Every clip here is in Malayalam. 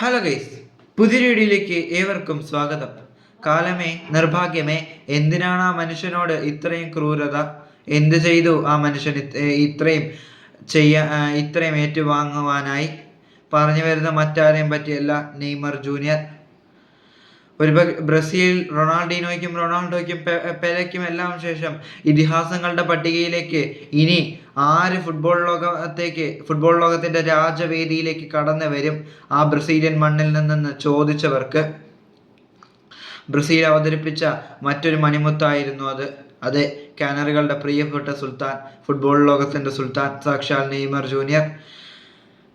ഹലോ ഗൈസ് പുതിയ വീഡിയോയിലേക്ക് ഏവർക്കും സ്വാഗതം. കാലമേ നിർഭാഗ്യമേ എന്തിനാണ് ആ മനുഷ്യനോട് ഇത്രയും ക്രൂരത? എന്ത് ചെയ്തു ആ മനുഷ്യൻ ഇത്രയും ചെയ്യാ ഇത്രയും ഏറ്റുവാങ്ങുവാനായി? പറഞ്ഞു വരുന്ന മറ്റാരെയും പറ്റിയല്ല നെയ്മർ ജൂനിയർ. ഒരു ബ്രസീൽ റൊണാൾഡിനോയ്ക്കും റൊണാൾഡോയ്ക്കും പെലയ്ക്കും എല്ലാം ശേഷം ഇതിഹാസങ്ങളുടെ പട്ടികയിലേക്ക് ഇനി ആര് ഫുട്ബോൾ ലോകത്തേക്ക് ഫുട്ബോൾ ലോകത്തിന്റെ രാജവേദിയിലേക്ക് കടന്നു വരും ആ ബ്രസീലിയൻ മണ്ണിൽ നിന്നെന്ന് ചോദിച്ചവർക്ക് ബ്രസീൽ അവതരിപ്പിച്ച മറ്റൊരു മണിമുത്തായിരുന്നു അത്. അതെ കാനറികളുടെ പ്രിയപ്പെട്ട സുൽത്താൻ ഫുട്ബോൾ ലോകത്തിന്റെ സുൽത്താൻ സാക്ഷാൽ നെയ്മർ ജൂനിയർ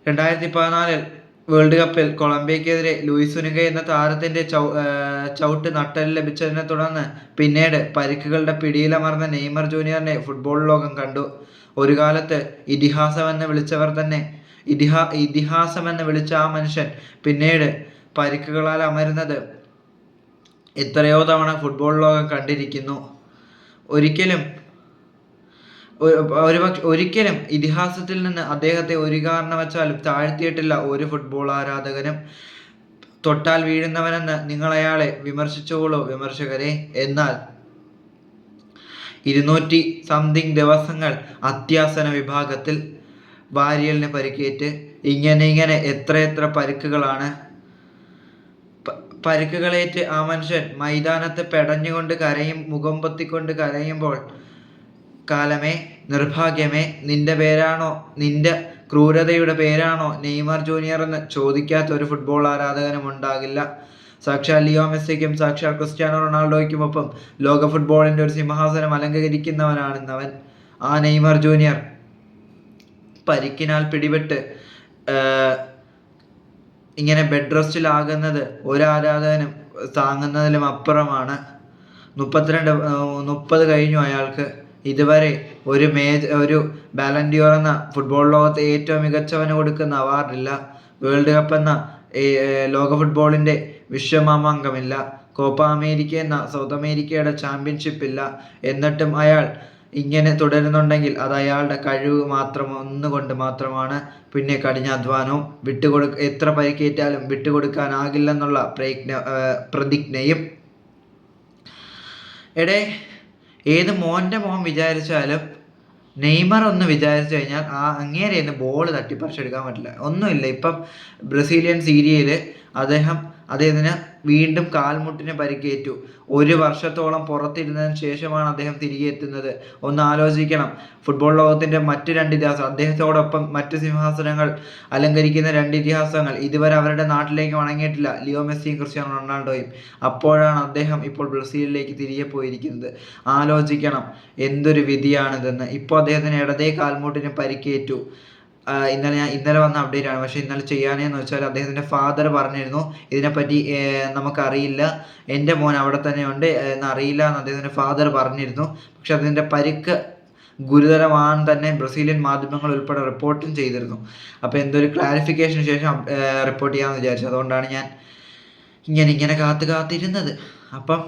രണ്ടായിരത്തി പതിനാലിൽ വേൾഡ് കപ്പിൽ കൊളംബിയക്കെതിരെ ലൂയിസ് സുനുക എന്ന താരത്തിന്റെ ചൗ ചവിട്ട് നട്ടൽ ലഭിച്ചതിനെ തുടർന്ന് പിന്നീട് പരിക്കുകളുടെ പിടിയിലമർന്ന നെയ്മർ ജൂനിയറിനെ ഫുട്ബോൾ ലോകം കണ്ടു. ഒരു കാലത്ത് ഇതിഹാസമെന്ന് വിളിച്ചവർ തന്നെ ഇതിഹാ ഇതിഹാസമെന്ന് വിളിച്ച ആ മനുഷ്യൻ പിന്നീട് പരിക്കുകളാൽ അമരുന്നത് എത്രയോ തവണ ഫുട്ബോൾ ലോകം കണ്ടിരിക്കുന്നു. ഒരിക്കലും ഒരു ഒരിക്കലും ഇതിഹാസത്തിൽ നിന്ന് അദ്ദേഹത്തെ ഒരു കാരണവശാലും താഴ്ത്തിയിട്ടില്ല ഒരു ഫുട്ബോൾ ആരാധകനും. തൊട്ടാൽ വീഴുന്നവനെന്ന് നിങ്ങൾ അയാളെ വിമർശിച്ചോളൂ വിമർശകരെ. എന്നാൽ ഇരുന്നൂറ്റി സംതിങ് ദിവസങ്ങൾ അത്യാസന വിഭാഗത്തിൽ വാരിയലിന് പരിക്കേറ്റ് ഇങ്ങനെ ഇങ്ങനെ എത്രയെത്ര പരിക്കുകളാണ്. പരിക്കുകളേറ്റ് ആ മനുഷ്യൻ മൈതാനത്ത് പെടഞ്ഞുകൊണ്ട് കരയും മുഖം പൊത്തിക്കൊണ്ട് കരയുമ്പോൾ കാലമേ നിർഭാഗ്യമേ നിന്റെ പേരാണോ നിന്റെ ക്രൂരതയുടെ പേരാണോ നെയ്മർ ജൂനിയർ എന്ന് ചോദിക്കാത്ത ഒരു ഫുട്ബോൾ ആരാധകനും ഉണ്ടാകില്ല. സാക്ഷാൽ ലിയോ മെസ്സിക്കും സാക്ഷാൽ ക്രിസ്ത്യാനോ റൊണാൾഡോയ്ക്കുമൊപ്പം ലോക ഫുട്ബോളിന്റെ ഒരു സിംഹാസനം അലങ്കരിക്കുന്നവനാണ് ഇന്നവൻ ആ നെയ്മർ ജൂനിയർ പരിക്കിനാൽ പിടിപെട്ട് ഇങ്ങനെ ബെഡ് റെസ്റ്റിലാകുന്നത് ഒരു ആരാധകനും താങ്ങുന്നതിലും അപ്പുറമാണ്. മുപ്പത്തിരണ്ട് മുപ്പത് കഴിഞ്ഞു അയാൾക്ക്. ഇതുവരെ ഒരു മേജ് ഒരു ബാലൻഡിയോർ എന്ന ഫുട്ബോൾ ലോകത്തെ ഏറ്റവും മികച്ചവന് കൊടുക്കുന്ന അവാർഡില്ല വേൾഡ് കപ്പ് എന്ന ലോക ഫുട്ബോളിന്റെ വിശ്വമാമാങ്കമില്ല കോപ്പ അമേരിക്ക എന്ന സൗത്ത് അമേരിക്കയുടെ ചാമ്പ്യൻഷിപ്പ് ഇല്ല. എന്നിട്ടും അയാൾ ഇങ്ങനെ തുടരുന്നുണ്ടെങ്കിൽ അത് അയാളുടെ കഴിവ് മാത്രം ഒന്നുകൊണ്ട് മാത്രമാണ് പിന്നെ കഠിനാധ്വാനവും വിട്ടുകൊടു എത്ര പരിക്കേറ്റാലും വിട്ടുകൊടുക്കാനാകില്ലെന്നുള്ള പ്രയത്ന പ്രതിജ്ഞയും. എടേ ഏത് മോന്റെ മോൻ വിചാരിച്ചാലും നെയ്മർ ഒന്ന് വിചാരിച്ചു കഴിഞ്ഞാൽ ആ അങ്ങേരെ ഒന്ന് ബോൾ തട്ടിപ്പറിച്ചെടുക്കാൻ പറ്റില്ല. ഒന്നുമില്ല. ഇപ്പം ബ്രസീലിയൻ സീരിയയിൽ അദ്ദേഹം അദ്ദേഹത്തിന് വീണ്ടും കാൽമുട്ടിന് പരിക്കേറ്റു. ഒരു വർഷത്തോളം പുറത്തിരുന്നതിന് ശേഷമാണ് അദ്ദേഹം തിരികെ എത്തുന്നത്. ഒന്ന് ആലോചിക്കണം. ഫുട്ബോൾ ലോകത്തിന്റെ മറ്റ് രണ്ട് ഇതിഹാസം അദ്ദേഹത്തോടൊപ്പം മറ്റ് സിംഹാസനങ്ങൾ അലങ്കരിക്കുന്ന രണ്ട് ഇതിഹാസങ്ങൾ ഇതുവരെ അവരുടെ നാട്ടിലേക്ക് വണങ്ങിയിട്ടില്ല. ലിയോ മെസ്സിയും ക്രിസ്ത്യാനോ റൊണാൾഡോയും. അപ്പോഴാണ് അദ്ദേഹം ഇപ്പോൾ ബ്രസീലിലേക്ക് തിരികെ പോയിരിക്കുന്നത്. ആലോചിക്കണം. എന്തൊരു വിധിയാണിതെന്ന്. ഇപ്പോൾ അദ്ദേഹത്തിന് ഇടതേ കാൽമുട്ടിന് പരിക്കേറ്റു. ഇന്നലെ ഞാൻ ഇന്നലെ വന്ന അപ്ഡേറ്റ് ആണ്. പക്ഷേ ഇന്നലെ ചെയ്യാനേ എന്ന് വെച്ചാൽ അദ്ദേഹത്തിന്റെ ഫാദർ പറഞ്ഞിരുന്നു ഇതിനെപ്പറ്റി നമുക്കറിയില്ല. എന്റെ മോൻ അവിടെ തന്നെയുണ്ട് എന്ന് അറിയില്ല എന്ന് അദ്ദേഹത്തിന്റെ ഫാദർ പറഞ്ഞിരുന്നു. പക്ഷെ അതിന്റെ പരിക്ക് ഗുരുതരമാണെന്ന് തന്നെ ബ്രസീലിയൻ മാധ്യമങ്ങൾ ഉൾപ്പെടെ റിപ്പോർട്ടും ചെയ്തിരുന്നു. അപ്പോൾ എന്തൊരു ക്ലാരിഫിക്കേഷന് ശേഷം റിപ്പോർട്ട് ചെയ്യാമെന്ന് വിചാരിച്ചു. അതുകൊണ്ടാണ് ഞാൻ ഇങ്ങനെ ഇങ്ങനെ കാത്തു കാത്തിരുന്നത്. അപ്പം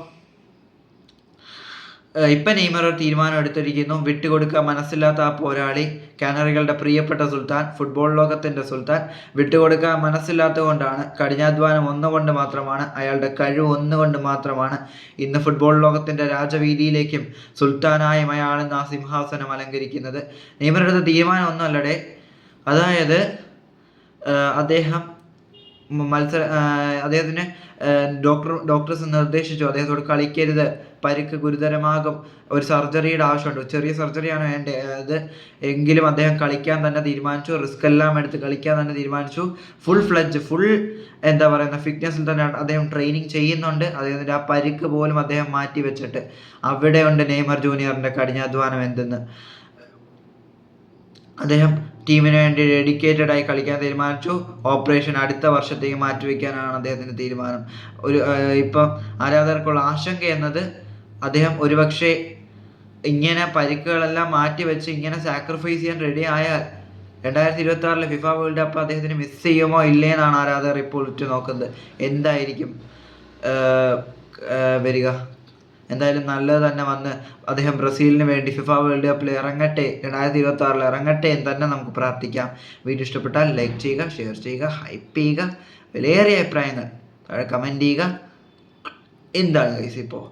ഇപ്പൊ നെയ്മർ ഒരു തീരുമാനം എടുത്തിരിക്കുന്നു. വിട്ടുകൊടുക്കാൻ മനസ്സില്ലാത്ത ആ പോരാളി കാനറികളുടെ പ്രിയപ്പെട്ട സുൽത്താൻ ഫുട്ബോൾ ലോകത്തിന്റെ സുൽത്താൻ വിട്ടുകൊടുക്കാൻ മനസ്സില്ലാത്തത് കൊണ്ടാണ് കഠിനാധ്വാനം ഒന്നുകൊണ്ട് മാത്രമാണ് അയാളുടെ കഴിവ് ഒന്നുകൊണ്ട് മാത്രമാണ് ഇന്ന് ഫുട്ബോൾ ലോകത്തിന്റെ രാജവീതിയിലേക്കും സുൽത്താനായും അയാൾ ആ സിംഹാസനം അലങ്കരിക്കുന്നത്. നെയ്മർ എടുത്ത തീരുമാനം ഒന്നുമല്ലടേ. അതായത് അദ്ദേഹം മത്സര അദ്ദേഹത്തിന് ഡോക്ടർ ഡോക്ടേഴ്സ് നിർദ്ദേശിച്ചു. അദ്ദേഹത്തോട് കളിക്കരുത്. പരിക്ക് ഗുരുതരമാകും. ഒരു സർജറിയുടെ ആവശ്യമുണ്ട്. ചെറിയ സർജറിയാണ് വേണ്ടത് എങ്കിലും അദ്ദേഹം കളിക്കാൻ തന്നെ തീരുമാനിച്ചു. റിസ്ക് എല്ലാം എടുത്ത് കളിക്കാൻ തന്നെ തീരുമാനിച്ചു. ഫുൾ ഫ്ലഡ്ജ് ഫുൾ എന്താ പറയുന്ന ഫിറ്റ്നസ്സിൽ തന്നെ അദ്ദേഹം ട്രെയിനിങ് ചെയ്യുന്നുണ്ട്. അദ്ദേഹത്തിന്റെ ആ പരിക്ക് പോലും അദ്ദേഹം മാറ്റി വെച്ചിട്ട്. അവിടെയുണ്ട് നെയ്മർ ജൂനിയറിന്റെ കഠിനാധ്വാനം എന്തെന്ന്. അദ്ദേഹം ടീമിന് വേണ്ടി ഡെഡിക്കേറ്റഡ് ആയി കളിക്കാൻ തീരുമാനിച്ചു. ഓപ്പറേഷൻ അടുത്ത വർഷത്തേക്ക് മാറ്റിവെക്കാനാണ് അദ്ദേഹത്തിന്റെ തീരുമാനം. ഒരു ഇപ്പം ആരാധകർക്കുള്ള ആശങ്ക എന്നത് അദ്ദേഹം ഒരുപക്ഷെ ഇങ്ങനെ പരിക്കുകളെല്ലാം മാറ്റി വെച്ച് ഇങ്ങനെ സാക്രിഫൈസ് ചെയ്യാൻ റെഡി ആയാൽ രണ്ടായിരത്തി ഇരുപത്തി ആറിലെ ഫിഫ വേൾഡ് കപ്പ് അദ്ദേഹത്തിന് മിസ് ചെയ്യുമോ ഇല്ലേ എന്നാണ് ആരാധകർ ഇപ്പോൾ ഉറ്റു നോക്കുന്നത് എന്തായിരിക്കും വരിക. എന്തായാലും നല്ലത് തന്നെ വന്ന് അദ്ദേഹം ബ്രസീലിന് വേണ്ടി ഫിഫ വേൾഡ് കപ്പിൽ ഇറങ്ങട്ടെ രണ്ടായിരത്തി ഇരുപത്തി ആറിൽ ഇറങ്ങട്ടെ എന്ന് തന്നെ നമുക്ക് പ്രാർത്ഥിക്കാം. വീഡിയോ ഇഷ്ടപ്പെട്ടാൽ ലൈക്ക് ചെയ്യുക ഷെയർ ചെയ്യുക ഹൈപ്പ് ചെയ്യുക. വിലയേറിയ അഭിപ്രായങ്ങൾ കമന്റ് ചെയ്യുക. എന്താണ് ഗൈസ് ഇപ്പോൾ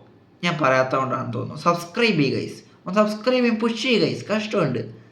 ഞാൻ പറയാത്തത് തോന്നുന്നു. സബ്സ്ക്രൈബ് ചെയ്യുക ഗൈസ് ഒന്ന് സബ്സ്ക്രൈബ് ചെയ്യും പുഷ് ചെയ്യുക ഗൈസ് കഷ്ടമുണ്ട്.